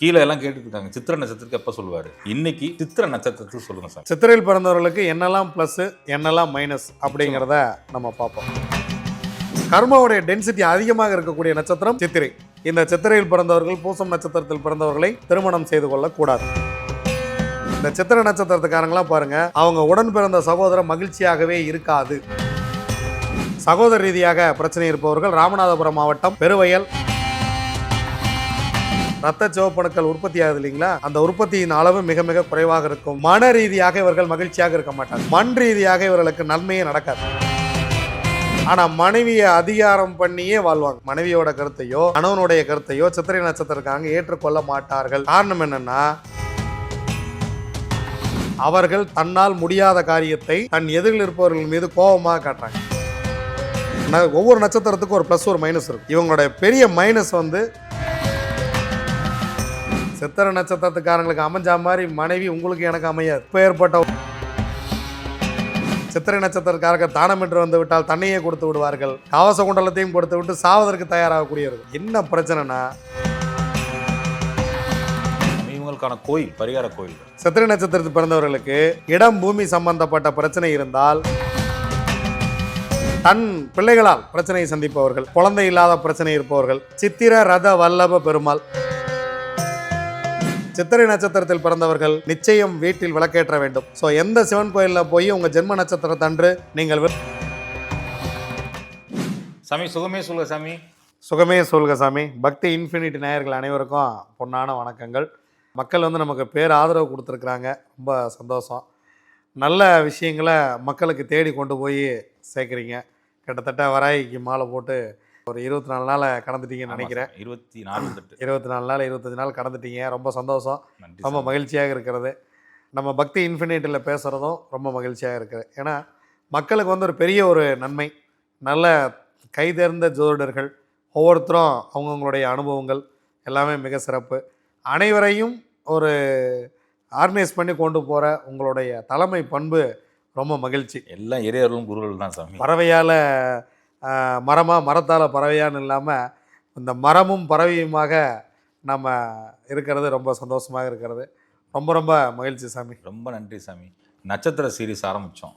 கீழே எல்லாம் கேட்டுருக்காங்க சித்திர நட்சத்திரத்துக்கு எப்போ சொல்லுவார்? இன்னைக்கு சித்திர நட்சத்திரத்துக்கு சொல்லுங்கள் சார். சித்திரையில் பிறந்தவர்களுக்கு என்னெல்லாம் ப்ளஸ்ஸு என்னெல்லாம் மைனஸ் அப்படிங்கிறத நம்ம பார்ப்போம். கர்மாவுடைய டென்சிட்டி அதிகமாக இருக்கக்கூடிய நட்சத்திரம் சித்திரை. இந்த சித்திரையில் பிறந்தவர்கள் பூசம் நட்சத்திரத்தில் பிறந்தவர்களை திருமணம் செய்து கொள்ளக்கூடாது. இந்த சித்திர நட்சத்திரத்துக்காரங்களாம் பாருங்க அவங்க உடன் பிறந்த சகோதரர் மகிழ்ச்சியாகவே இருக்காது. சகோதர ரீதியாக பிரச்சனை இருப்பவர்கள் ராமநாதபுரம் மாவட்டம் பெருவயல் ரத்த சிவப்பணுக்கள் உற்பத்தி ஆகுது இல்லைங்களா? அந்த உற்பத்தியின் அளவு மிக மிக குறைவாக இருக்கும். மன ரீதியாக இவர்கள் மகிழ்ச்சியாக இருக்க மாட்டாங்க. மண் ரீதியாக இவர்களுக்கு நன்மையே நடக்காது. ஆனா மனைவியை அதிகாரம் பண்ணியே வாழ்வாங்க. மனைவியோட கருத்தையோ கணவனுடைய கருத்தையோ சித்திரை நட்சத்திரத்திற்காக ஏற்றுக்கொள்ள மாட்டார்கள். காரணம் என்னன்னா அவர்கள் தன்னால் முடியாத காரியத்தை தன் எதிரில் இருப்பவர்கள் மீது கோபமாக காட்டுறாங்க. ஒவ்வொரு நட்சத்திரத்துக்கும் ஒரு ப்ளஸ் ஒரு மைனஸ் இருக்கும். இவங்களுடைய பெரிய மைனஸ் வந்து சித்திர நட்சத்திரத்துக்காரங்களுக்கு அமைஞ்ச மாதிரி மனைவி உங்களுக்கு எனக்கு அமையாது. இப்போ ஏற்பட்ட சித்திரை நட்சத்திரக்காரங்க தானம் என்று வந்து விட்டால் தன்னையே கொடுத்து விடுவார்கள். கவச குண்டலத்தையும் கொடுத்து விட்டு சாவதற்கு தயாராகக்கூடியவர்கள். என்ன பிரச்சனைனா இவங்களுக்கான கோயில் பரிகார கோயில். சித்திரை நட்சத்திரத்தில் பிறந்தவர்களுக்கு இடம் பூமி சம்பந்தப்பட்ட பிரச்சனை இருந்தால் தன் பிள்ளைகளால் பிரச்சனையை சந்திப்பவர்கள் குழந்தை இல்லாத பிரச்சனை இருப்பவர்கள் சித்திர ரத வல்லப பெருமாள். சித்திரை நட்சத்திரத்தில் பிறந்தவர்கள் நிச்சயம் வீட்டில் விளக்கேற்ற வேண்டும். ஸோ எந்த சிவன் கோயிலில் போய் உங்கள் ஜென்ம நட்சத்திரத்தன்று நீங்கள் வி- சாமி சுகமே சொல்லுங்க சாமி. சுகமே சொல்க சாமி. பக்தி இன்ஃபினிட்டி நேயர்கள் அனைவருக்கும் பொன்னான வணக்கங்கள். மக்கள் வந்து நமக்கு பேர் ஆதரவு கொடுத்துருக்குறாங்க. ரொம்ப சந்தோஷம். நல்ல விஷயங்களை மக்களுக்கு தேடி கொண்டு போய் சேர்க்குறீங்க. கிட்டத்தட்ட வராய்க்கு மாலை போட்டு ஒரு இருபத்தி நாலு நாளை கடந்துட்டீங்கன்னு நினைக்கிறேன். இருபத்தி நாலு இருபத்தி நாலு நாள் இருபத்தஞ்சு நாள் கடந்துட்டீங்க. ரொம்ப சந்தோஷம். ரொம்ப. மகிழ்ச்சியாக இருக்கிறது. நம்ம பக்தி இன்ஃபினிட்டியில் பேசுகிறதும் ரொம்ப மகிழ்ச்சியாக இருக்குது. ஏன்னா மக்களுக்கு வந்து ஒரு பெரிய ஒரு நன்மை. நல்ல கைதேர்ந்த ஜோதிடர்கள் ஒவ்வொருத்தரும் அவங்கவுங்களுடைய அனுபவங்கள் எல்லாமே மிக சிறப்பு. அனைவரையும் ஒரு ஆர்கனைஸ் பண்ணி கொண்டு போகிற உங்களுடைய தலைமை பண்பு ரொம்ப மகிழ்ச்சி. எல்லாம் இறையர்களும் குருகள் தான் சாமி. பறவையால் மரமாக மரத்தால் பறவையான்னு இல்லாமல் இந்த மரமும் பறவையுமாக நம்ம இருக்கிறது ரொம்ப சந்தோஷமாக இருக்கிறது. ரொம்ப ரொம்ப மகிழ்ச்சி சாமி. ரொம்ப நன்றி சாமி. நட்சத்திர சீரிஸ் ஆரம்பித்தோம்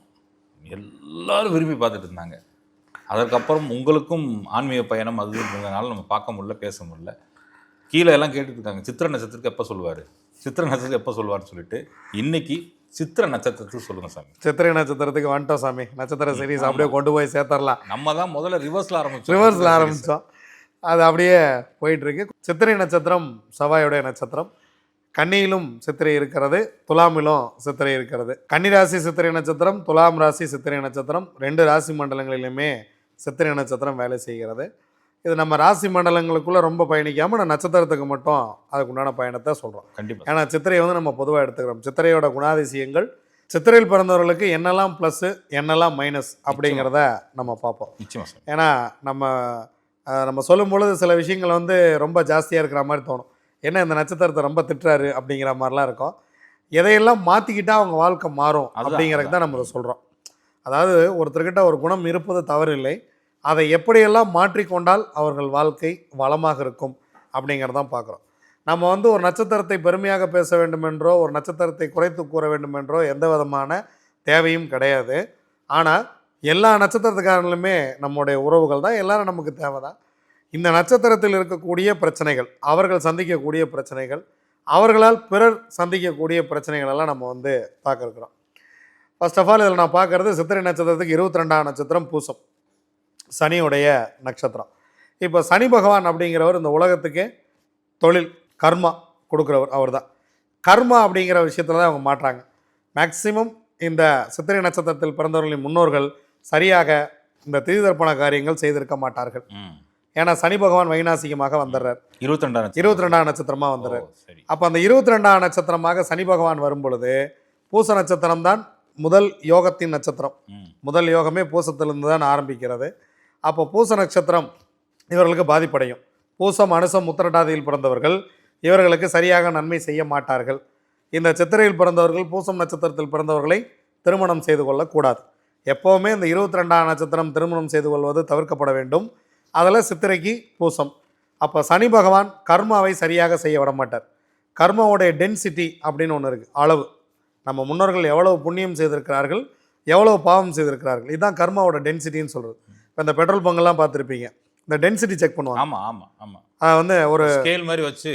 எல்லோரும் விரும்பி பார்த்துட்டு இருந்தாங்க. அதற்கப்புறம் உங்களுக்கும் ஆன்மீக பயணம் அது இருந்ததுனால நம்ம பார்க்க முடியல பேச முடியல. கீழே எல்லாம் கேட்டுட்டு இருக்காங்க. சித்திர நட்சத்திரத்துக்கு எப்போ சொல்லுவார்? சித்திர நட்சத்திரத்துக்கு எப்போ சொல்லுவார்னு சொல்லிட்டு இன்னைக்கு சித்திர நட்சத்திரத்துக்கு சொல்லுங்க சாமி. சித்திரை நட்சத்திரத்துக்கு வந்துட்டோம் சாமி. நட்சத்திர சீரீஸ் அப்படியே கொண்டு போய் சேர்த்தரலாம். நம்ம தான் முதல்ல ரிவர்ஸில் ஆரம்பிச்சோம். ரிவர்ஸில் ஆரம்பித்தோம் அது அப்படியே போயிட்டுருக்கு. சித்திரை நட்சத்திரம் செவ்வாயுடைய நட்சத்திரம். கன்னியிலும் சித்திரை இருக்கிறது துலாமிலும் சித்திரை இருக்கிறது. கன்னி ராசி சித்திரை நட்சத்திரம் துலாம் ராசி சித்திரை நட்சத்திரம். ரெண்டு ராசி மண்டலங்களிலுமே சித்திரை நட்சத்திரம் வேலை செய்கிறது. இது நம்ம ராசி மண்டலங்களுக்குள்ளே ரொம்ப பயணிக்காமல் நான் நட்சத்திரத்துக்கு மட்டும் அதுக்கு உண்டான பயணத்தை சொல்கிறோம் கண்டிப்பாக ஏன்னா சித்திரையை வந்து நம்ம பொதுவாக எடுத்துக்கிறோம். சித்திரையோட குணாதிசயங்கள் சித்திரையில் பிறந்தவர்களுக்கு என்னெல்லாம் ப்ளஸ்ஸு என்னெல்லாம் மைனஸ் அப்படிங்கிறத நம்ம பார்ப்போம். ஏன்னா நம்ம நம்ம சொல்லும் பொழுது சில விஷயங்கள் வந்து ரொம்ப ஜாஸ்தியாக இருக்கிற மாதிரி தோணும். என்ன இந்த நட்சத்திரத்தை ரொம்ப திட்டுறாரு அப்படிங்கிற மாதிரிலாம் இருக்கும். எதையெல்லாம் மாற்றிக்கிட்டா அவங்க வாழ்க்கை மாறும் அதுதான், அப்படிங்கிறது தான். நம்ம சொல்கிறோம் அதாவது ஒருத்தர்கிட்ட ஒரு குணம் இருப்பது தவறில்லை. அதை எப்படியெல்லாம் மாற்றிக்கொண்டால் அவர்கள் வாழ்க்கை வளமாக இருக்கும் அப்படிங்கிறதான் பார்க்குறோம். நம்ம வந்து ஒரு நட்சத்திரத்தை பெருமையாக பேச வேண்டுமென்றோ ஒரு நட்சத்திரத்தை குறைத்து கூற வேண்டுமென்றோ எந்த விதமான தேவையும் கிடையாது. ஆனால் எல்லா நட்சத்திரத்துக்காரங்களுமே நம்முடைய உறவுகள் தான் எல்லாரும் நமக்கு தேவை தான். இந்த நட்சத்திரத்தில் இருக்கக்கூடிய பிரச்சனைகள் அவர்கள் சந்திக்கக்கூடிய பிரச்சனைகள் அவர்களால் பிறர் சந்திக்கக்கூடிய பிரச்சனைகள் எல்லாம் நம்ம வந்து பார்க்குறோம். ஃபர்ஸ்ட் ஆஃப் ஆல் இதில் நான் பார்க்குறது சித்திரை நட்சத்திரத்துக்கு இருபத்தி ரெண்டாம் நட்சத்திரம் பூசம். சனியுடைய நட்சத்திரம். இப்போ சனி பகவான் அப்படிங்கிறவர் இந்த உலகத்துக்கு தொழில் கர்மா கொடுக்குறவர் அவர் தான் கர்மா அப்படிங்கிற விஷயத்தில் தான் அவங்க மாட்டுறாங்க மேக்சிமம் இந்த சித்திரை நட்சத்திரத்தில் பிறந்தவர்களின் முன்னோர்கள் சரியாக இந்த திரிதர்ப்பண காரியங்கள் செய்திருக்க மாட்டார்கள். ஏன்னா சனி பகவான் வைநாசிகமாக வந்துடுறார். இருபத்தி ரெண்டாம் இருபத்தி ரெண்டாம் நட்சத்திரமாக வந்துடுறார் அப்போ அந்த இருபத்தி ரெண்டாம் நட்சத்திரமாக சனி பகவான் வரும் பொழுது பூச நட்சத்திரம் தான் முதல் யோகத்தின் நட்சத்திரம். முதல் யோகமே பூசத்திலிருந்து தான் ஆரம்பிக்கிறது. அப்போ பூச நட்சத்திரம் இவர்களுக்கு பாதிப்படையும். பூசம் அனுசம் உத்திரட்டாதியில் பிறந்தவர்கள் இவர்களுக்கு சரியாக நன்மை செய்ய மாட்டார்கள். இந்த சித்திரையில் பிறந்தவர்கள் பூசம் நட்சத்திரத்தில் பிறந்தவர்களை திருமணம் செய்து கொள்ளக்கூடாது. எப்போவுமே இந்த இருபத்தி ரெண்டாம் நட்சத்திரம் திருமணம் செய்து கொள்வது தவிர்க்கப்பட வேண்டும். அதில் சித்திரைக்கு பூசம். அப்போ சனி பகவான் கர்மாவை சரியாக செய்ய விட மாட்டார் கர்மாவுடைய டென்சிட்டி அப்படின்னு ஒன்று இருக்குது அளவு. நம்ம முன்னோர்கள் எவ்வளவு புண்ணியம் செய்திருக்கிறார்கள் எவ்வளவு பாவம் செய்திருக்கிறார்கள். இதுதான் கர்மாவோட டென்சிட்டின்னு சொல்கிறது இப்போ இந்த பெட்ரோல் பங்கெல்லாம் பார்த்துருப்பீங்க. இந்த டென்சிட்டி செக் பண்ணுவாங்க. ஆமா ஆமா ஆமா. அது வந்து ஒரு ஸ்கேல் மாதிரி வச்சு.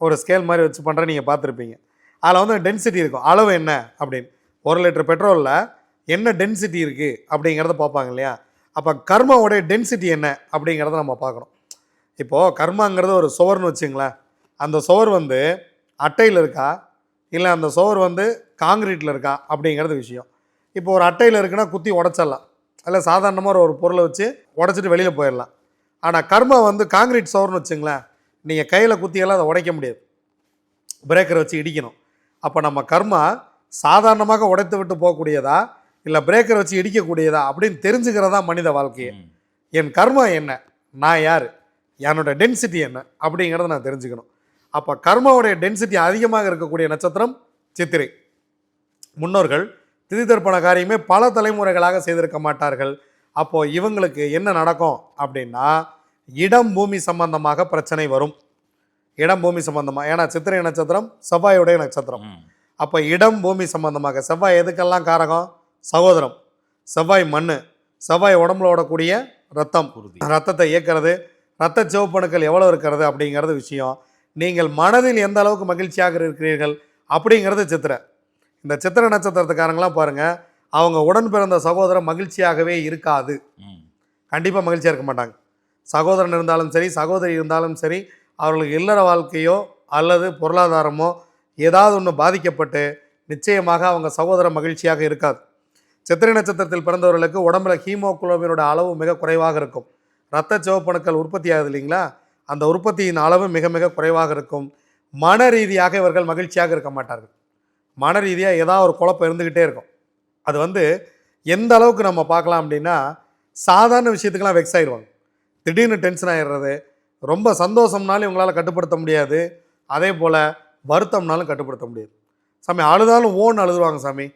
ஒரு ஸ்கேல் மாதிரி வச்சு பண்ணுற நீங்கள் பார்த்துருப்பீங்க. அதில் வந்து டென்சிட்டி இருக்கும். அளவு என்ன அப்படின்னு. ஒரு லிட்டர் பெட்ரோலில் என்ன டென்சிட்டி இருக்குது அப்படிங்கிறத பார்ப்பாங்க இல்லையா? அப்போ கர்மாவுடைய டென்சிட்டி என்ன அப்படிங்கிறத நம்ம பார்க்கணும். இப்போது கர்மாங்கிறது ஒரு சுவர்னு வச்சுங்களேன். அந்த சுவர் வந்து அட்டையில் இருக்கா? இல்லை அந்த சுவர் வந்து காங்கிரீட்டில் இருக்கா அப்படிங்கிறது விஷயம். இப்போ ஒரு அட்டையில் இருக்குன்னா குத்தி உடச்சிடலாம். இல்லை சாதாரணமாக ஒரு- பொருளை வச்சு உடச்சிட்டு வெளியில் போயிடலாம். ஆனால் கர்மா வந்து காங்கிரீட் சுவர்னு வச்சுங்களேன் நீங்கள் கையில் குத்தியெல்லாம் அதை உடைக்க முடியாது. பிரேக்கரை வச்சு இடிக்கணும். அப்போ நம்ம கர்மா சாதாரணமாக உடைத்து விட்டு போகக்கூடியதா இல்லை பிரேக்கரை வச்சு இடிக்கக்கூடியதா அப்படின்னு தெரிஞ்சுக்கிறதா மனித வாழ்க்கையை. என் கர்மா என்ன? நான் யார்? என்னோட டென்சிட்டி என்ன? அப்படிங்கிறத நான் தெரிஞ்சுக்கணும். அப்போ கர்மாவுடைய டென்சிட்டி அதிகமாக இருக்கக்கூடிய நட்சத்திரம் சித்திரை. முன்னோர்கள் திதிதர்ப்பண காரியமே பல தலைமுறைகளாக செய்திருக்க மாட்டார்கள். அப்போது இவங்களுக்கு என்ன நடக்கும் அப்படின்னா இடம் பூமி சம்பந்தமாக பிரச்சனை வரும். இடம் பூமி சம்பந்தமாக ஏன்னா சித்திரை நட்சத்திரம் செவ்வாயுடைய நட்சத்திரம். அப்போ இடம் பூமி சம்பந்தமாக செவ்வாய் எதுக்கெல்லாம் காரகம்? சகோதரம். செவ்வாய் மண் செவ்வாய் உடம்புல ஓடக்கூடிய ரத்தம். ரத்தத்தை இயக்கிறது. ரத்த சிவப்பணுக்கள் எவ்வளோ இருக்கிறது அப்படிங்கிறது விஷயம். நீங்கள் மனதில் எந்த அளவுக்கு மகிழ்ச்சியாக இருக்கிறீர்கள் அப்படிங்கிறது சித்திரை. இந்த சித்திரை நட்சத்திரத்துக்காரங்களாம் பாருங்கள் அவங்க உடன் பிறந்த சகோதரன் மகிழ்ச்சியாகவே இருக்காது. கண்டிப்பாக மகிழ்ச்சியாக இருக்க மாட்டாங்க. சகோதரன் இருந்தாலும் சரி சகோதரி இருந்தாலும் சரி அவர்களுக்கு இல்லற வாழ்க்கையோ அல்லது பொருளாதாரமோ ஏதாவது ஒன்று பாதிக்கப்பட்டு நிச்சயமாக அவங்க சகோதரன் மகிழ்ச்சியாக இருக்காது. சித்திரை நட்சத்திரத்தில் பிறந்தவர்களுக்கு உடம்புல ஹீமோகுளோபினோட அளவு மிக குறைவாக இருக்கும். இரத்த சிவப்பணுக்கள் உற்பத்தி ஆகுது இல்லைங்களா? அந்த உற்பத்தியின் அளவு மிக மிக குறைவாக இருக்கும். மன ரீதியாக இவர்கள் மகிழ்ச்சியாக இருக்க மாட்டார்கள். மன ரீதியாக ஏதாவது ஒரு குழப்பம் இருந்துக்கிட்டே இருக்கும். அது வந்து எந்த அளவுக்கு நம்ம பார்க்கலாம் அப்படின்னா சாதாரண விஷயத்துக்கெல்லாம் வெக்ஸ் ஆயிடுவாங்க திடீர்னு டென்ஷன் ஆயிடுறது ரொம்ப சந்தோஷம்னாலும் இவங்களால் கட்டுப்படுத்த முடியாது. அதே போல் வருத்தம்னாலும் கட்டுப்படுத்த முடியாது. சாமி அழுதாலும் ஓன் அழுதுவாங்க சாமி.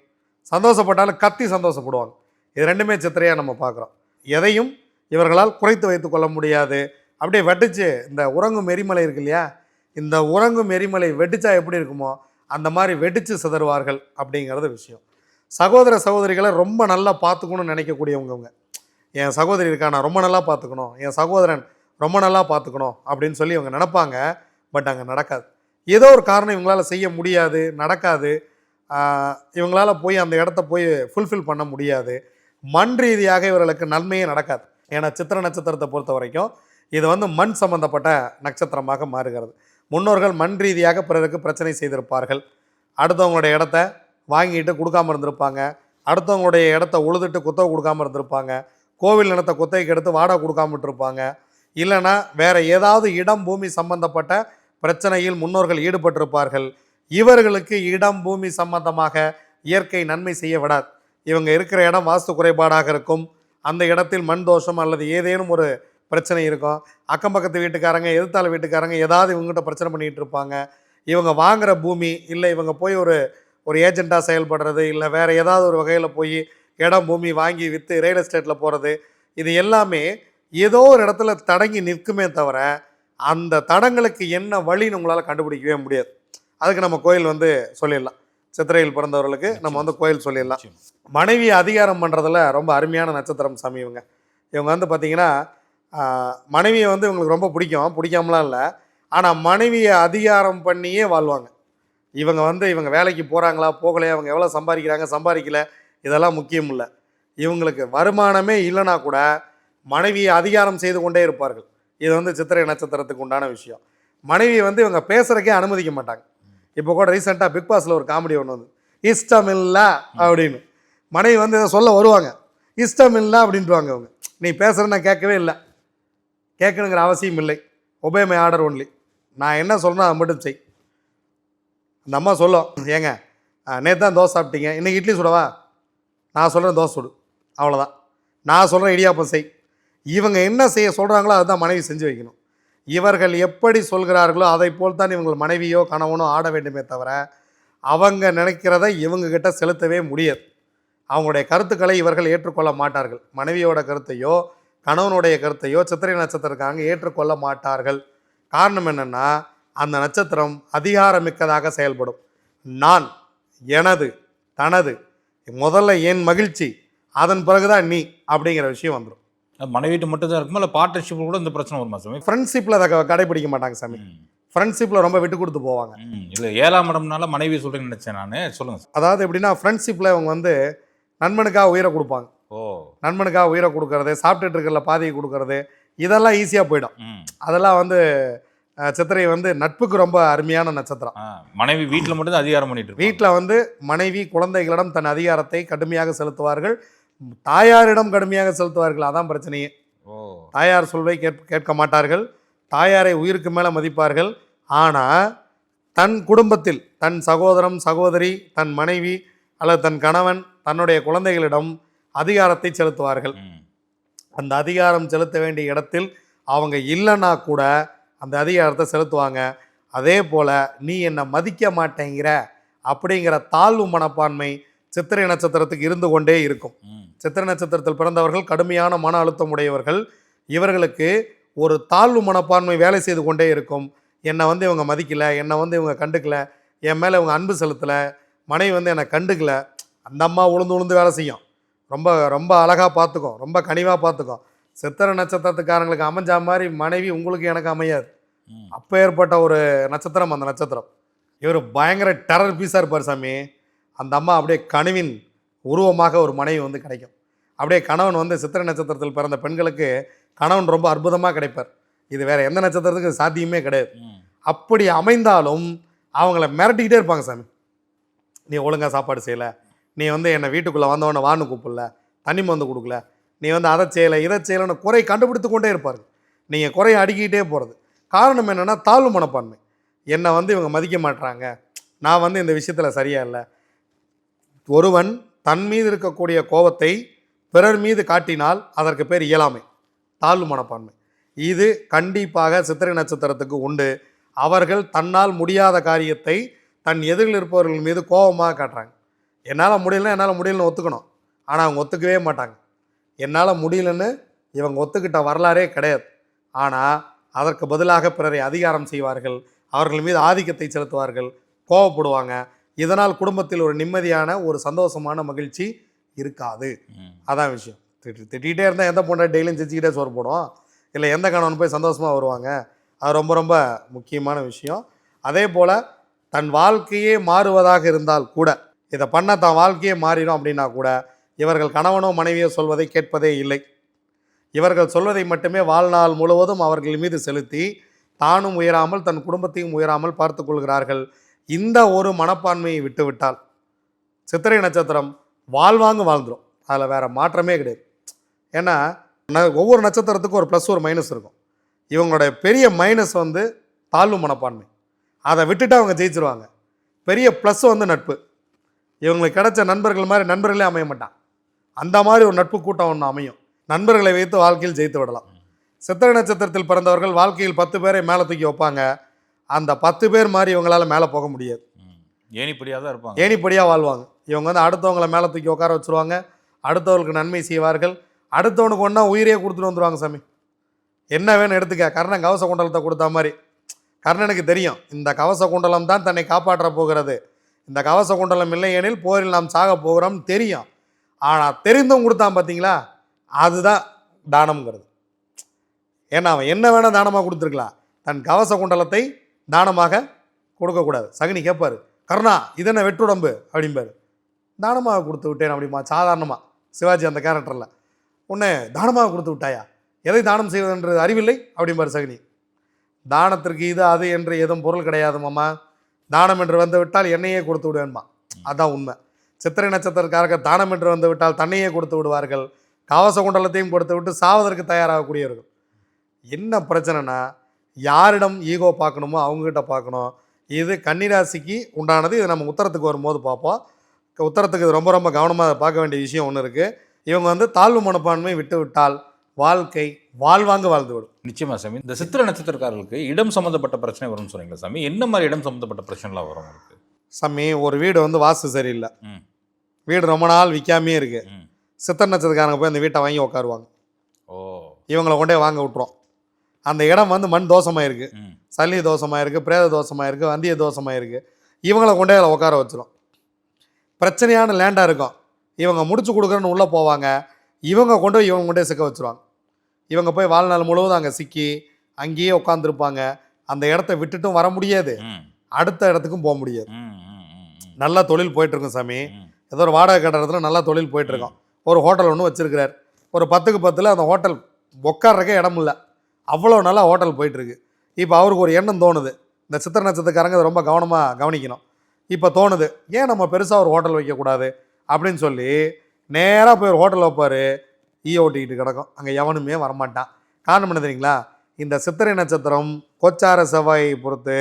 சந்தோஷப்பட்டாலும் கத்தி சந்தோஷப்படுவாங்க. இது ரெண்டுமே சித்திரையாக நம்ம பார்க்குறோம். எதையும் இவர்களால் குறைத்து வைத்து கொள்ள முடியாது. அப்படியே வெட்டிச்சு இந்த உறங்கும் எரிமலை இருக்கு இல்லையா? இந்த உறங்கும் எரிமலை வெட்டிச்சா எப்படி இருக்குமோ அந்த மாதிரி வெடித்து சிதறுவார்கள் அப்படிங்கிறது விஷயம். சகோதர சகோதரிகளை ரொம்ப நல்லா பார்த்துக்கணும்னு நினைக்கக்கூடியவங்கவுங்க என் சகோதரி இருக்கா நான் ரொம்ப நல்லா பார்த்துக்கணும். என் சகோதரன் ரொம்ப நல்லா பார்த்துக்கணும் அப்படின்னு சொல்லி இவங்க நினைப்பாங்க. பட் அங்கே நடக்காது. ஏதோ ஒரு காரணம் இவங்களால் செய்ய முடியாது நடக்காது. இவங்களால் போய் அந்த இடத்த போய் ஃபுல்ஃபில் பண்ண முடியாது. மண் ரீதியாக இவர்களுக்கு நன்மையே நடக்காது. ஏன்னா சித்திர நட்சத்திரத்தை பொறுத்த வரைக்கும் இது வந்து மண் சம்பந்தப்பட்ட நட்சத்திரமாக மாறுகிறது. முன்னோர்கள் மண் ரீதியாக பிறருக்கு பிரச்சனை செய்திருப்பார்கள். அடுத்தவங்களுடைய இடத்த வாங்கிட்டு கொடுக்காம இருந்திருப்பாங்க. அடுத்தவங்களுடைய இடத்த உழுதுட்டு குத்தகை கொடுக்காம இருந்திருப்பாங்க. கோவில் நிலத்தை குத்தகைக்கு எடுத்து வாடகை கொடுக்காம விட்டுருப்பாங்க. இல்லைன்னா வேற ஏதாவது இடம் பூமி சம்பந்தப்பட்ட பிரச்சனையில் முன்னோர்கள் ஈடுபட்டிருப்பார்கள். இவர்களுக்கு இடம் பூமி சம்பந்தமாக இயற்கை நன்மை செய்ய விடாது. இவங்க இருக்கிற இடம் வாஸ்து குறைபாடாக இருக்கும். அந்த இடத்தில் மண் தோஷம் அல்லது ஏதேனும் ஒரு பிரச்சனை இருக்கும். அக்கம் பக்கத்து வீட்டுக்காரங்க எதிர்த்தால வீட்டுக்காரங்க ஏதாவது இவங்ககிட்ட பிரச்சனை பண்ணிகிட்டு இருப்பாங்க. இவங்க வாங்குற பூமி இல்லை இவங்க போய் ஒரு ஒரு ஏஜெண்ட்டாக செயல்படுறது இல்லை வேறு ஏதாவது ஒரு வகையில் போய் இடம் பூமி வாங்கி விற்று ரியல் எஸ்டேட்டில் போகிறது இது எல்லாமே ஏதோ ஒரு இடத்துல தடங்கி நிற்குமே தவிர அந்த தடங்களுக்கு என்ன வழின்னு உங்களால் கண்டுபிடிக்கவே முடியாது. அதுக்கு நம்ம கோயில் வந்து சொல்லிடலாம். சித்திரையில் பிறந்தவர்களுக்கு நம்ம வந்து கோயில் சொல்லிடலாம். மனைவி அதிகாரம் பண்ணுறதுல ரொம்ப அருமையான நட்சத்திரம் சாமி இவங்க. இவங்க வந்து பார்த்தீங்கன்னா மனைவியை வந்து இவங்களுக்கு ரொம்ப பிடிக்கும். பிடிக்காமலாம் இல்லை. ஆனால் மனைவியை அதிகாரம் பண்ணியே வாழ்வாங்க. இவங்க வந்து இவங்க வேலைக்கு போகிறாங்களா போகலையா அவங்க எவ்வளோ சம்பாதிக்கிறாங்க சம்பாதிக்கல இதெல்லாம் முக்கியம் இல்லை. இவங்களுக்கு வருமானமே இல்லைனா கூட மனைவியை அதிகாரம் செய்து கொண்டே இருப்பார்கள். இது வந்து சித்திரை நட்சத்திரத்துக்கு உண்டான விஷயம். மனைவி வந்து இவங்க பேசுகிறக்கே அனுமதிக்க மாட்டாங்க. இப்போ கூட ரீசெண்டாக பிக் பாஸில் ஒரு காமெடி ஒன்று வந்து இஷ்டம் இல்லை அப்படின்னு. மனைவி வந்து இதை சொல்ல வருவாங்க. இஷ்டம் இல்லை அப்படின்ட்டுவாங்க அவங்க நீ பேசுகிற நான் கேட்கவே இல்லை. கேட்கணுங்கிற அவசியம் இல்லை. ஒபேமை ஆர்டர் ஒன்லி நான் என்ன சொல்கிறேன் அதை மட்டும் செய். அந்த அம்மா சொல்லும் ஏங்க நேற்று தான் தோசை சாப்பிட்டீங்க. இன்னைக்கு இட்லி சுடவா? நான் சொல்கிறேன் தோசை சுடு. அவ்வளோதான் நான் சொல்கிறேன் இடியாப்பம் செய். இவங்க என்ன செய்ய சொல்கிறாங்களோ அதுதான் மனைவி செஞ்சு வைக்கணும். இவர்கள் எப்படி சொல்கிறார்களோ அதை போல் தான் இவங்கள் மனைவியோ கணவனோ ஆட வேண்டுமே தவிர அவங்க நினைக்கிறத இவங்கக்கிட்ட செலுத்தவே முடியாது. அவங்களுடைய கருத்துக்களை இவர்கள் ஏற்றுக்கொள்ள மாட்டார்கள். மனைவியோட கருத்தையோ கணவனுடைய கருத்தையோ சித்திரை நட்சத்திரக்காரங்க ஏற்றுக்கொள்ள மாட்டார்கள். காரணம் என்னென்னா அந்த நட்சத்திரம் அதிகாரமிக்கதாக செயல்படும். நான் எனது தனது முதல்ல என் மகிழ்ச்சி அதன் பிறகுதான் நீ அப்படிங்கிற விஷயம் வந்துடும் மனைவிட்டு மட்டும் தான் இருக்குமா? இல்லை பார்ட்னர்ஷிப் கூட இந்த பிரச்சனை வருமா சாமி? ஃப்ரெண்ட்ஷிப்பில் அதை கடைபிடிக்க மாட்டாங்க சாமி. ஃப்ரெண்ட்ஷிப்பில் ரொம்ப விட்டு கொடுத்து போவாங்க. இல்லை ஏழாம் இடம்னால மனைவி சொல்றேன்னு நினைச்சேன் நான். சொல்லுங்க சார் அதாவது எப்படின்னா ஃப்ரெண்ட்ஷிப்பில் இவங்க வந்து நண்பனுக்காக உயிரை கொடுப்பாங்க. ஓ. நண்பனுக்காக உயிரை கொடுக்கறது சாப்பிட்டுட்டு இருக்கிற பாதையை கொடுக்கறது இதெல்லாம் ஈஸியாக போயிடும். அதெல்லாம் வந்து சித்திரை வந்து நட்புக்கு ரொம்ப அருமையான நட்சத்திரம். மனைவி வீட்டில் மட்டும் அதிகாரம் பண்ணிட்டு. வீட்டில் வந்து மனைவி குழந்தைகளிடம் தன் அதிகாரத்தை கடுமையாக செலுத்துவார்கள். தாயாரிடம் கடுமையாக செலுத்துவார்கள் அதான் பிரச்சனையே. ஓ. தாயார் சொல்வை கேட்க கேட்க மாட்டார்கள். தாயாரை உயிருக்கு மேலே மதிப்பார்கள். ஆனால் தன் குடும்பத்தில் தன் சகோதரம் சகோதரி தன் மனைவி அல்லது தன் கணவன் தன்னுடைய குழந்தைகளிடம் அதிகாரத்தை செலுத்துவார்கள். அந்த அதிகாரம் செலுத்த வேண்டிய இடத்தில் அவங்க இல்லைன்னா கூட அந்த அதிகாரத்தை செலுத்துவாங்க. அதே போல் நீ என்னை மதிக்க மாட்டேங்கிற அப்படிங்கிற தாழ்வு மனப்பான்மை சித்திரை நட்சத்திரத்துக்கு இருந்து கொண்டே இருக்கும். சித்திரை நட்சத்திரத்தில் பிறந்தவர்கள் கடுமையான மன அழுத்தம் உடையவர்கள். இவர்களுக்கு ஒரு தாழ்வு மனப்பான்மை வேலை செய்து கொண்டே இருக்கும். என்னை வந்து இவங்க மதிக்கல என்னை வந்து இவங்க கண்டுக்கல என் மேலே இவங்க அன்பு செலுத்தலை மனைவி வந்து என்னை கண்டுக்கல அந்த அம்மா உளுந்து உளுந்து வேலை செய்யும். ரொம்ப ரொம்ப அழகாக பார்த்துக்கும் ரொம்ப கனிவாக பார்த்துக்கும் சித்திரை நட்சத்திரத்துக்காரங்களுக்கு அமைஞ்ச மாதிரி மனைவி உங்களுக்கு எனக்கு அமையாது. அப்போ ஏற்பட்ட ஒரு நட்சத்திரம் அந்த நட்சத்திரம். இவர் பயங்கர டெரர் பீஸாக இருப்பார் சாமி. அந்த அம்மா அப்படியே கனவின் உருவமாக ஒரு மனைவி வந்து கிடைக்கும். அப்படியே கணவன் வந்து சித்திரை நட்சத்திரத்தில் பிறந்த பெண்களுக்கு கணவன் ரொம்ப அற்புதமாக கிடைப்பார். இது வேற எந்த நட்சத்திரத்துக்கு சாத்தியமே கிடையாது. அப்படி அமைந்தாலும் அவங்கள மிரட்டிக்கிட்டே இருப்பாங்க சாமி. நீ ஒழுங்காக சாப்பாடு செய்யலை. நீ வந்து என்னை வீட்டுக்குள்ளே வந்தவொடனே வான்னு கூப்பிடல தண்ணி மருந்து கொடுக்கல. நீ வந்து அதை செய்யலை இதை செய்யலைன்னு குறை கண்டுபிடித்து கொண்டே இருப்பார். நீங்கள் குறையை அடுக்கிக்கிட்டே போகிறது காரணம் என்னென்னா தாழ்வு மனப்பான்மை. என்னை வந்து இவங்க மதிக்க மாட்றாங்க. நான் வந்து இந்த விஷயத்தில் சரியா இல்லை. ஒருவன் தன் மீது இருக்கக்கூடிய கோபத்தை பிறர் மீது காட்டினால் அதற்கு பேர் இயலாமை தாழ்வு மனப்பான்மை. இது கண்டிப்பாக சித்திரை நட்சத்திரத்துக்கு உண்டு. அவர்கள் தன்னால் முடியாத காரியத்தை தன் எதிரில் இருப்பவர்கள் மீது கோபமாக காட்டுறாங்க. என்னால் முடியலன்னா என்னால் முடியலன்னு ஒத்துக்கணும். ஆனால் அவங்க ஒத்துக்கவே மாட்டாங்க. என்னால் முடியலன்னு இவங்க ஒத்துக்கிட்ட வரலாறே கிடையாது. ஆனால் அதற்கு பதிலாக பிறரை அதிகாரம் செய்வார்கள். அவர்கள் மீது ஆதிக்கத்தை செலுத்துவார்கள். கோவப்படுவாங்க. இதனால் குடும்பத்தில் ஒரு நிம்மதியான ஒரு சந்தோஷமான மகிழ்ச்சி இருக்காது. அதான் விஷயம். திட்டு திட்டிகிட்டே இருந்தால் எந்த பொண்ணை டெய்லியும் சிரிச்சுக்கிட்டே சோறு போடும் இல்லை எந்த கணவன் போய் சந்தோஷமாக வருவாங்க? அது ரொம்ப ரொம்ப முக்கியமான விஷயம். அதே போல் தன் வாழ்க்கையே மாறுவதாக இருந்தால் கூட இதை பண்ண தான் வாழ்க்கையே மாறிடும் அப்படின்னா கூட இவர்கள் கணவனோ மனைவியோ சொல்வதை கேட்பதே இல்லை. இவர்கள் சொல்வதை மட்டுமே வாழ்நாள் முழுவதும் அவர்கள் மீது செலுத்தி தானும் உயராமல் தன் குடும்பத்தையும் உயராமல் பார்த்து கொள்கிறார்கள். இந்த ஒரு மனப்பான்மையை விட்டுவிட்டால் சித்திரை நட்சத்திரம் வாழ்வாங்க வாழ்ந்துடும் அதில் வேறு மாற்றமே கிடையாது. ஏன்னா ந- ஒவ்வொரு நட்சத்திரத்துக்கும் ஒரு ப்ளஸ் ஒரு மைனஸ் இருக்கும். இவங்களுடைய பெரிய மைனஸ் வந்து தாழ்வு மனப்பான்மை. அதை விட்டுட்டு அவங்க ஜெயிச்சிருவாங்க. பெரிய ப்ளஸ் வந்து நட்பு. இவங்களுக்கு கிடைச்ச நண்பர்கள் மாதிரி நண்பர்களே அமைய மாட்டான். அந்த மாதிரி ஒரு நட்பு கூட்டம் ஒன்று அமையும். நண்பர்களை வைத்து வாழ்க்கையில் ஜெயித்து விடலாம். சித்திரை நட்சத்திரத்தில் பிறந்தவர்கள் வாழ்க்கையில் பத்து பேரை மேலே தூக்கி வைப்பாங்க. அந்த பத்து பேர் மாதிரி இவங்களால மேலே போக முடியாது. ம். ஏணிப்படியாக தான் இருப்பாங்க. ஏணிப்படியாக வாழ்வாங்க. இவங்க வந்து அடுத்தவங்களை மேலே தூக்கி உட்கார வச்சுருவாங்க. அடுத்தவர்களுக்கு நன்மை செய்வார்கள். அடுத்தவனுக்கு ஒன்றா உயிரையே கொடுத்துட்டு வந்துருவாங்க சாமி. என்ன வேணும் எடுத்துக்க. கர்ணன் கவச குண்டலத்தை கொடுத்த மாதிரி. கர்ணனுக்கு தெரியும். இந்த கவச குண்டலம் தான் தன்னை காப்பாற்ற போகிறது. இந்த கவச குண்டலம் இல்லை எனில் போரில் நாம் சாக போகிறோம் தெரியும். ஆனால் தெரிந்தும் கொடுத்தான் பார்த்தீங்களா அதுதான் தானம்ங்கிறது. ஏன்னா அவன் என்ன வேணால் தானமாக கொடுத்துருக்கலாம் தன் கவச குண்டலத்தை தானமாக கொடுக்கக்கூடாது. சகுனி கேட்பார் கருணா இதென்ன வெற்றுடம்பு? அப்படிம்பாரு. தானமாக கொடுத்து விட்டேன் அப்படிமா சாதாரணமாக சிவாஜி அந்த கேரக்டரில் உன்னை தானமாக கொடுத்து விட்டாயா? எதை தானம் செய்வதென்று அறிவில்லை? அப்படிம்பாரு சகுனி. தானத்திற்கு இது அது என்று எதுவும் பொருள் கிடையாது மாமா. தானம் என்று வந்து விட்டால் என்னையே கொடுத்து விடுவேன்மா. அதான் உண்மை. சித்திரை நட்சத்திரக்காரர்கள் தானம் என்று வந்து விட்டால் தன்னையே கொடுத்து விடுவார்கள். கவச குண்டலத்தையும் கொடுத்து விட்டு சாவதற்கு தயாராகக்கூடியவர்கள். என்ன பிரச்சனைனா யாரிடம் ஈகோ பார்க்கணுமோ அவங்ககிட்ட பார்க்கணும். இது கன்னிராசிக்கு உண்டானது. இது நம்ம உத்தரத்துக்கு வரும்போது பார்ப்போம். உத்தரத்துக்கு இது ரொம்ப ரொம்ப கவனமாக பார்க்க வேண்டிய விஷயம் ஒன்று இருக்குது இவங்க வந்து தாழ்வு மனப்பான்மை விட்டு விட்டால் வாழ்க்கை வாழ்வாங்க வாழ்ந்து விடும். நிச்சயமா சாமி. இந்த சித்திர நட்சத்திரக்காரர்களுக்கு இடம் சம்மந்தப்பட்ட பிரச்சனை வரும்னு சொன்னீங்களா சாமி? என்ன மாதிரி இடம் சம்மந்தப்பட்ட பிரச்சனைலாம் வரும் உங்களுக்கு? சாமி ஒரு வீடு வந்து வாஸ்து சரியில்லை. வீடு ரொம்ப நாள் விற்காமே இருக்கு. சித்தர் நட்சத்திரக்காரங்க போய் அந்த வீட்டை வாங்கி உட்காருவாங்க ஓ. இவங்கள கொண்டே வாங்க விட்டுரும். அந்த இடம் வந்து மண் தோஷமாக இருக்குது சல்லி தோஷமாக இருக்குது பிரேத தோஷமாக இருக்குது வந்திய தோஷமாக இருக்குது இவங்கள கொண்டே அதில் உட்கார வச்சிரும். பிரச்சனையான லேண்டாக இருக்கும். இவங்க முடிச்சு கொடுக்குறேன்னு உள்ளே போவாங்க. இவங்க கொண்டு இவங்க கொண்டே சிக்க வச்சிருவாங்க. இவங்க போய் வாழ்நாள் முழுவதும் அங்கே சிக்கி அங்கேயே உட்காந்துருப்பாங்க அந்த இடத்த விட்டுட்டும் வர முடியாது. அடுத்த இடத்துக்கும் போக முடியாது. நல்லா தொழில் போயிட்டுருக்கும் சாமி. ஏதோ ஒரு வாடகை கட்டடத்தில் நல்லா தொழில் போயிட்டுருக்கோம். ஒரு ஹோட்டல் ஒன்று வச்சிருக்கிறார். ஒரு பத்துக்கு பத்தில் அந்த ஹோட்டல் உட்கார்றக்கே இடம் இல்லை. அவ்வளோ நல்லா ஹோட்டல் போயிட்டுருக்கு. இப்போ அவருக்கு ஒரு எண்ணம் தோணுது. இந்த சித்திர நட்சத்திரக்காரங்க ரொம்ப கவனமாக கவனிக்கணும். இப்போ தோணுது ஏன் நம்ம பெருசாக ஒரு ஹோட்டல் வைக்கக்கூடாது? அப்படின்னு சொல்லி நேராக போய் ஒரு ஹோட்டல் வைப்பார். ஈ ஓட்டிக்கிட்டு கிடக்கும். அங்கே எவனுமே வரமாட்டான். காரணம் என்ன தெரியுங்களா? இந்த சித்திரை நட்சத்திரம் கோச்சார செவ்வாயை பொறுத்து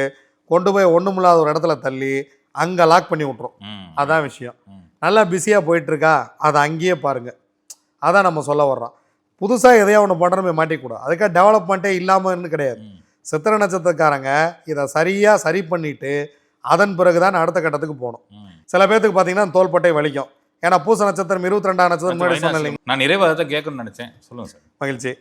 கொண்டு போய் ஒன்றுமில்லாத ஒரு இடத்துல தள்ளி அங்கே லாக் பண்ணி விட்ரும் அதான் விஷயம். நல்லா பிஸியாக போயிட்டுருக்கா? அதை அங்கேயே பாருங்கள் அதான் நம்ம சொல்ல வர்றோம். புதுசாக எதையோ ஒன்று பண்ணுறமே மாட்டிக்கூடாது. அதுக்காக டெவலப்மெண்ட்டே இல்லாமல்னு கிடையாது. சித்திர நட்சத்திரக்காரங்க இதை சரியாக சரி பண்ணிட்டு அதன் பிறகு தான் அடுத்த கட்டத்துக்கு போகணும். சில பேர்த்துக்கு பார்த்தீங்கன்னா தோள்பட்டை வலிக்கும். ஏன்னா பூச நட்சத்திரம் இருபத்தி ரெண்டாம் நட்சத்திரம் முன்னாடி சொன்னேன் இல்லைங்க நான் நிறைவாக கேட்கணும்னு நினைச்சேன். சொல்லுங்க சார். மகிழ்ச்சி.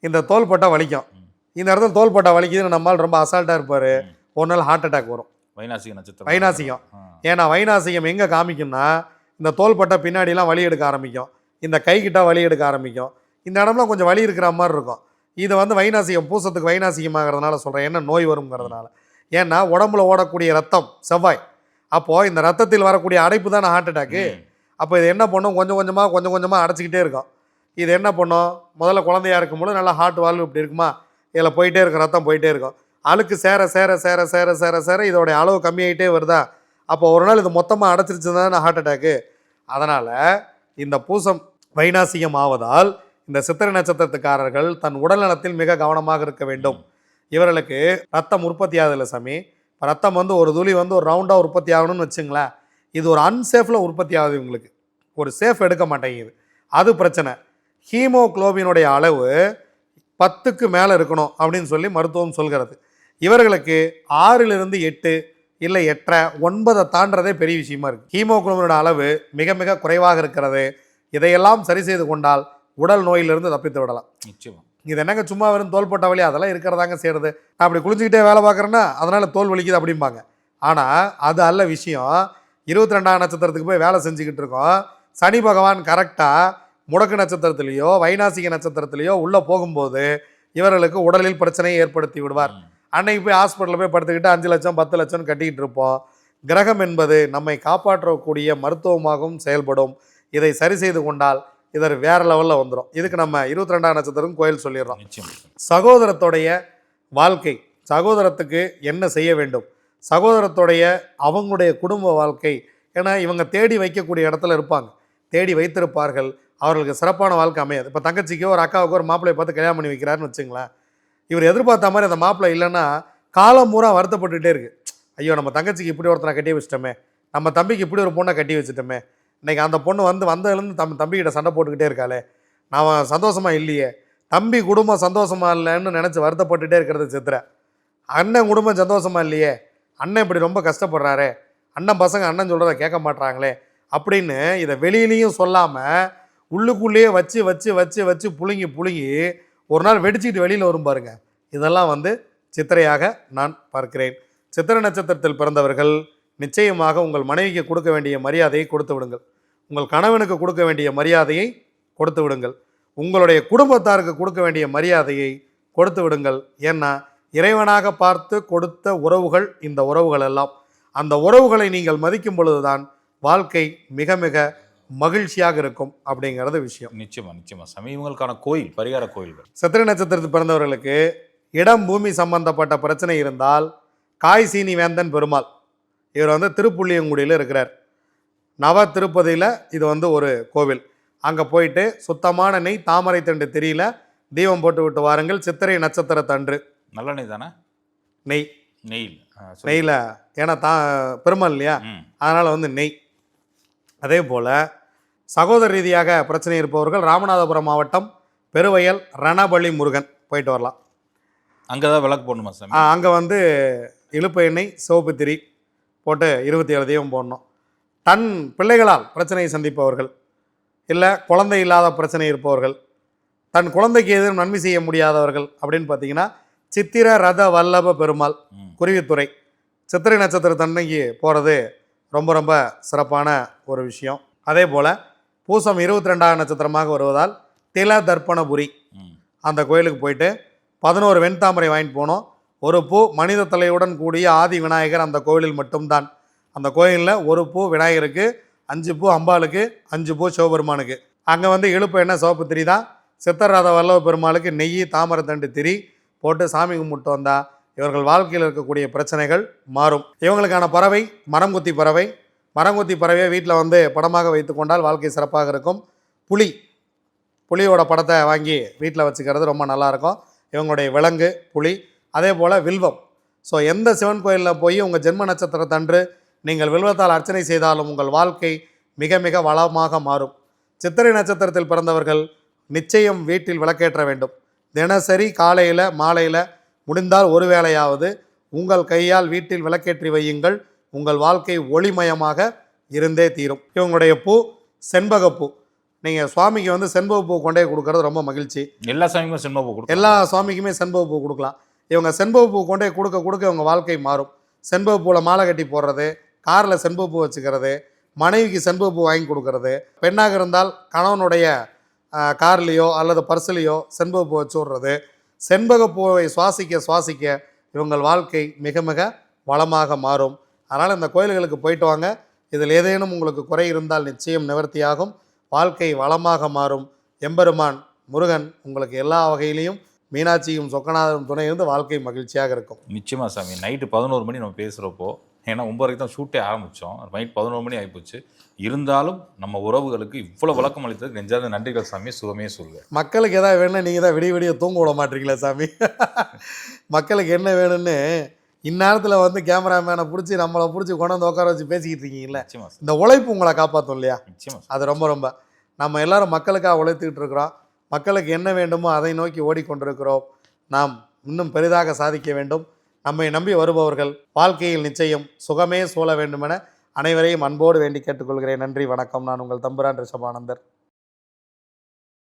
இந்த தோள்பட்டை வலிக்கும். இந்த இடத்துல தோள்பட்டை வலிக்குதுன்னு நம்மால் ரொம்ப அசால்ட்டாக இருப்பார். ஒரு நாள் ஹார்ட் அட்டாக் வரும். வைநாசிக நட்சத்திரம். வைநாசிகம். ஏன்னா வைநாசிகம் எங்கே காமிக்கும்னா இந்த தோள்பட்டை பின்னாடிலாம் வலி எடுக்க ஆரம்பிக்கும். இந்த கைகிட்ட வலி எடுக்க ஆரம்பிக்கும். இந்த இடம்லாம் கொஞ்சம் வலி இருக்கிற மாதிரி இருக்கும். இது வந்து வைநாசிகம் பூசத்துக்கு வைநாசிகமாகிறதுனால சொல்கிறேன் என்ன நோய் வருங்கிறதுனால ஏன்னா உடம்புல ஓடக்கூடிய ரத்தம் செவ்வாய். அப்போது இந்த ரத்தத்தில் வரக்கூடிய அடைப்பு தானே ஹார்ட் அட்டாக்கு. அப்போ இது என்ன பண்ணும்? கொஞ்சம் கொஞ்சமாக கொஞ்சம் கொஞ்சமாக அடைச்சிக்கிட்டே இருக்கும். இது என்ன பண்ணும்? முதல்ல குழந்தையா இருக்கும்போது நல்லா ஹார்ட் வால்வ் இப்படி இருக்குமா? இதில் போயிட்டே இருக்கும் ரத்தம் போயிட்டே இருக்கும். அழுக்கு சேர சேர சேர சேர சேர சேர இதோடைய அளவு கம்மியாகிட்டே வருதா? அப்போ ஒரு நாள் இது மொத்தமாக அடைச்சிருச்சிதான ஹார்ட் அட்டாக்கு அதனால் இந்த பூசம் வைநாசிகம் ஆவதால் இந்த சித்திரை நட்சத்திரத்துக்காரர்கள் தன் உடல்நலத்தில் மிக கவனமாக இருக்க வேண்டும். இவர்களுக்கு ரத்தம் உற்பத்தி ஆகுதில்ல சாமி. இப்போ ரத்தம் வந்து ஒரு துளி வந்து ஒரு ரவுண்டாக உற்பத்தி ஆகணும்னு வச்சுங்களேன். இது ஒரு அன்சேஃபில் உற்பத்தி ஆகுது இவங்களுக்கு. ஒரு சேஃப் எடுக்க மாட்டேங்குது. அது பிரச்சனை. ஹீமோகுளோபினுடைய அளவு பத்துக்கு மேலே இருக்கணும் அப்படின்னு சொல்லி மருத்துவம் சொல்கிறது. இவர்களுக்கு ஆறிலிருந்து எட்டு இல்லை எட்டரை ஒன்பதை தாண்டறதே பெரிய விஷயமா இருக்குது ஹீமோகுளோபினோட அளவு மிக மிக குறைவாக இருக்கிறது. இதையெல்லாம் சரி செய்து கொண்டால் உடல் நோயிலிருந்து தப்பித்து விடலாம். நிச்சயமா. இது என்னங்க சும்மா வெறும் தோல் போட்ட வலி அதெல்லாம் இருக்கிறதாங்க செய்கிறது நான் அப்படி குளிச்சுக்கிட்டே வேலை பார்க்குறேன்னா அதனால் தோல் வலிக்குது அப்படிம்பாங்க. ஆனால் அது அல்ல விஷயம். இருபத்தி ரெண்டாம் நட்சத்திரத்துக்கு போய் வேலை செஞ்சுக்கிட்டு இருக்கோம். சனி பகவான் கரெக்டாக முடக்கு நட்சத்திரத்திலேயோ வைநாசிக நட்சத்திரத்திலேயோ உள்ளே போகும்போது இவர்களுக்கு உடலில் பிரச்சனையை ஏற்படுத்தி விடுவார். அன்னைக்கு போய் ஹாஸ்பிட்டலில் போய் படுத்துக்கிட்டு அஞ்சு லட்சம் பத்து லட்சம் கட்டிக்கிட்டு இருப்போம். கிரகம் என்பது நம்மை காப்பாற்றக்கூடிய மருத்துவமாகவும் செயல்படும். இதை சரி செய்து கொண்டால் இதர் வேற லெவலில் வந்துடும் இதுக்கு நம்ம இருபத்தி ரெண்டாம் நட்சத்திரம் கோயில் சொல்லிடுறோம். சகோதரத்துடைய வாழ்க்கை சகோதரத்துக்கு என்ன செய்ய வேண்டும்? சகோதரத்துடைய அவங்களுடைய குடும்ப வாழ்க்கை. ஏன்னா இவங்க தேடி வைக்கக்கூடிய இடத்துல இருப்பாங்க. தேடி வைத்திருப்பார்கள். அவர்களுக்கு சிறப்பான வாழ்க்கை அமையாது. இப்போ தங்கச்சிக்கோ ஒரு அக்காவுக்கோ ஒரு மாப்பிள்ளையை பார்த்து கல்யாணம் பண்ணி வைக்கிறாருன்னு வச்சுங்களேன். இவர் எதிர்பார்த்த மாதிரி அந்த மாப்பிள்ளை இல்லைன்னா காலம் பூரா வருத்தப்பட்டுகிட்டே இருக்கு. ஐயோ நம்ம தங்கச்சிக்கு இப்படி ஒருத்தனை கட்டி வச்சிட்டோமே. நம்ம தம்பிக்கு இப்படி ஒரு பொண்ணை கட்டி வச்சிட்டோமே. இன்றைக்கி அந்த பொண்ணு வந்து வந்ததுலேருந்து தம் தம்பிக்கிட்ட சண்டை போட்டுக்கிட்டே இருக்காளே. நான் சந்தோஷமாக இல்லையே. தம்பி குடும்பம் சந்தோஷமா இல்லைன்னு நினச்சி வருத்தப்பட்டுட்டே இருக்கிறது சித்திரை. அண்ணன் குடும்பம் சந்தோஷமா இல்லையே. அண்ணன் இப்படி ரொம்ப கஷ்டப்படுறாரே. அண்ணன் பசங்க அண்ணன் சொல்கிறத கேட்க மாட்றாங்களே. அப்படின்னு இதை வெளியிலையும் சொல்லாமல் உள்ளுக்குள்ளேயே வச்சு வச்சு வச்சு வச்சு புழுங்கி புழுங்கி ஒரு நாள் வெடிச்சுக்கிட்டு வெளியில் வரும் பாருங்க. இதெல்லாம் வந்து சித்திரையாக நான் பார்க்கிறேன். சித்திரை நட்சத்திரத்தில் பிறந்தவர்கள் நிச்சயமாக உங்கள் மனைவிக்கு கொடுக்க வேண்டிய மரியாதையை கொடுத்து விடுங்கள். உங்கள் கணவனுக்கு கொடுக்க வேண்டிய மரியாதையை கொடுத்து விடுங்கள். உங்களுடைய குடும்பத்தாருக்கு கொடுக்க வேண்டிய மரியாதையை கொடுத்து விடுங்கள். ஏன்னா இறைவனாக பார்த்து கொடுத்த உறவுகள் இந்த உறவுகள் எல்லாம். அந்த உறவுகளை நீங்கள் மதிக்கும் பொழுதுதான் வாழ்க்கை மிக மிக மகிழ்ச்சியாக இருக்கும் அப்படிங்கிறது விஷயம். நிச்சயமா நிச்சயமா. சாமி இவங்களுக்கான கோயில் பரிகார கோயில்கள். சித்திரை நட்சத்திரத்தில் பிறந்தவர்களுக்கு இடம் பூமி சம்பந்தப்பட்ட பிரச்சனை இருந்தால் காய் சீனி வேந்தன் பெருமாள். இவர் வந்து திருப்புள்ளியங்குடியில் இருக்கிறார். நவ திருப்பதியில் இது வந்து ஒரு கோவில். அங்கே போயிட்டு சுத்தமான நெய் தாமரை தண்டு திரியில தீபம் போட்டு விட்டு வாருங்கள். சித்திரை நட்சத்திரத்தன்று நல்லெண்ணெய் தானே? நெய். நெயில் ஆ, சொல்லு. நெய்யில். ஏன்னா தா பெருமாள் இல்லையா? அதனால் வந்து நெய். அதே போல் சகோதர ரீதியாக பிரச்சனை இருப்பவர்கள் ராமநாதபுரம் மாவட்டம் பெருவயல் ரணபலி முருகன் போயிட்டு வரலாம். அங்கே தான் விளக்கு போடணுமா சாமி? அங்கே வந்து இழுப்பு எண்ணெய் சிவப்பு திரி போட்டு இருபத்தி ஏழு தீபம் போடணும். தன் பிள்ளைகளால் பிரச்சனையை சந்திப்பவர்கள் இல்லை குழந்தை இல்லாத பிரச்சனை இருப்பவர்கள் தன் குழந்தைக்கு எதுவும் நன்மை செய்ய முடியாதவர்கள் அப்படின்னு பார்த்தீங்கன்னா சித்திர ரத வல்லப பெருமாள். குருவித்துறை. சித்திரை நட்சத்திரத்தன்னைக்கு போகிறது ரொம்ப ரொம்ப சிறப்பான ஒரு விஷயம். அதே போல் பூசம் இருபத்தி ரெண்டாம் நட்சத்திரமாக வருவதால் தில தர்ப்பணபுரி. அந்த கோயிலுக்கு போயிட்டு பதினோரு வெண்தாமரை வாங்கிட்டு போனோம். ஒரு பூ மனித தலையுடன் கூடிய ஆதி விநாயகர் அந்த கோயிலில் மட்டும்தான். அந்த கோயிலில் ஒரு பூ விநாயகருக்கு அஞ்சு பூ அம்பாளுக்கு அஞ்சு பூ சிவபெருமானுக்கு. அங்கே வந்து இழுப்பு என்ன? சிவப்பு திரி தான் சித்தராத வல்லவ பெருமாளுக்கு நெய் தாமரத்தண்டு திரி போட்டு சாமி கும்பிட்டு வந்தா. இவர்கள் வாழ்க்கையில் இருக்கக்கூடிய பிரச்சனைகள் மாறும். இவங்களுக்கான பறவை மரங்குத்தி பறவை. மரங்குத்தி பறவையை வீட்டில் வந்து படமாக வைத்து கொண்டால் வாழ்க்கை சிறப்பாக இருக்கும். புலி புலியோட படத்தை வாங்கி வீட்டில் வச்சுக்கிறது ரொம்ப நல்லாயிருக்கும் இவங்களுடைய விலங்கு புலி அதே போல் வில்வம். ஸோ எந்த சிவன் கோயிலில் போய் உங்கள் ஜென்ம நட்சத்திரத்தன்று நீங்கள் வில்வத்தால் அர்ச்சனை செய்தாலும் உங்கள் வாழ்க்கை மிக மிக வளமாக மாறும். சித்திரை நட்சத்திரத்தில் பிறந்தவர்கள் நிச்சயம் வீட்டில் விளக்கேற்ற வேண்டும். தினசரி காலையில் மாலையில் முடிந்தால் ஒரு வேளையாவது உங்கள் கையால் வீட்டில் விளக்கேற்றி வையுங்கள். உங்கள் வாழ்க்கை ஒளிமயமாக இருந்தே தீரும். இவங்களுடைய பூ செண்பகப்பூ நீங்கள் சுவாமிக்கு வந்து செண்பகப்பூ கொண்டே கொடுக்கறது ரொம்ப மகிழ்ச்சி. எல்லா சாமிக்கும் சினிமா கொடுக்கும் எல்லா சுவாமிக்குமே செண்பகப்பூ கொடுக்கலாம். இவங்க செண்பகப்பூ கொண்டே கொடுக்க கொடுக்க இவங்க வாழ்க்கை மாறும். செண்பகப்பூவில் மாலை கட்டி போடுறது காரில் செண்பகப்பூ வச்சுக்கிறது மனைவிக்கு செண்பகப்பூ வாங்கி கொடுக்கறது. பெண்ணாக இருந்தால் கணவனுடைய கார்லேயோ அல்லது பர்ஸ்லேயோ செண்பகப்பூ வச்சு விட்றது. செண்பகப்பூவை சுவாசிக்க சுவாசிக்க இவங்கள் வாழ்க்கை மிக மிக வளமாக மாறும். அதனால் இந்த கோயில்களுக்கு போயிட்டு வாங்க. இதில் ஏதேனும் உங்களுக்கு குறை இருந்தால் நிச்சயம் நிவர்த்தியாகும். வாழ்க்கை வளமாக மாறும். எம்பெருமான் முருகன் உங்களுக்கு எல்லா வகையிலையும் மீனாட்சியும் சொக்கநாதரும் துணை இருந்து வாழ்க்கை மகிழ்ச்சியாக இருக்கும். நிச்சயமா சாமி. நைட்டு பதினோரு மணி நம்ம பேசுகிறப்போ ஏன்னா வரைக்கும் தான் ஷூட்டே ஆரம்பித்தோம் நைட் பதினோரு மணி ஆகிப்போச்சு இருந்தாலும் நம்ம உறவுகளுக்கு இவ்வளோ விளக்கம் அளித்ததுக்கு நெஞ்சாத நன்றிகள் சாமி சுகமே சொல்லுவேன் மக்களுக்கு எதாவது வேணும்னா நீங்கள் தான் விடிய விடிய தூங்க விட மாட்டீங்களா சாமி. மக்களுக்கு என்ன வேணும்னு இந்நேரத்தில் வந்து கேமராமேனை பிடிச்சி நம்மளை பிடிச்சி கொண்டு வந்து உட்கார வச்சு பேசிக்கிட்டு சார். இந்த உழைப்பு உங்களை காப்பாற்றும் இல்லையா? அது ரொம்ப ரொம்ப. நம்ம எல்லாரும் மக்களுக்காக உழைத்துக்கிட்டு இருக்கிறோம். மக்களுக்கு என்ன வேண்டுமோ அதை நோக்கி ஓடிக்கொண்டிருக்கிறோம். நாம் இன்னும் பெரிதாக சாதிக்க வேண்டும். நம்மை நம்பி வருபவர்கள் வாழ்க்கையில் நிச்சயம் சுகமே சூழ வேண்டுமென அனைவரையும் அன்போடு வேண்டி கேட்டுக்கொள்கிறேன். நன்றி வணக்கம். நான் உங்கள் தம்புரான் ரிஷபானந்தர்.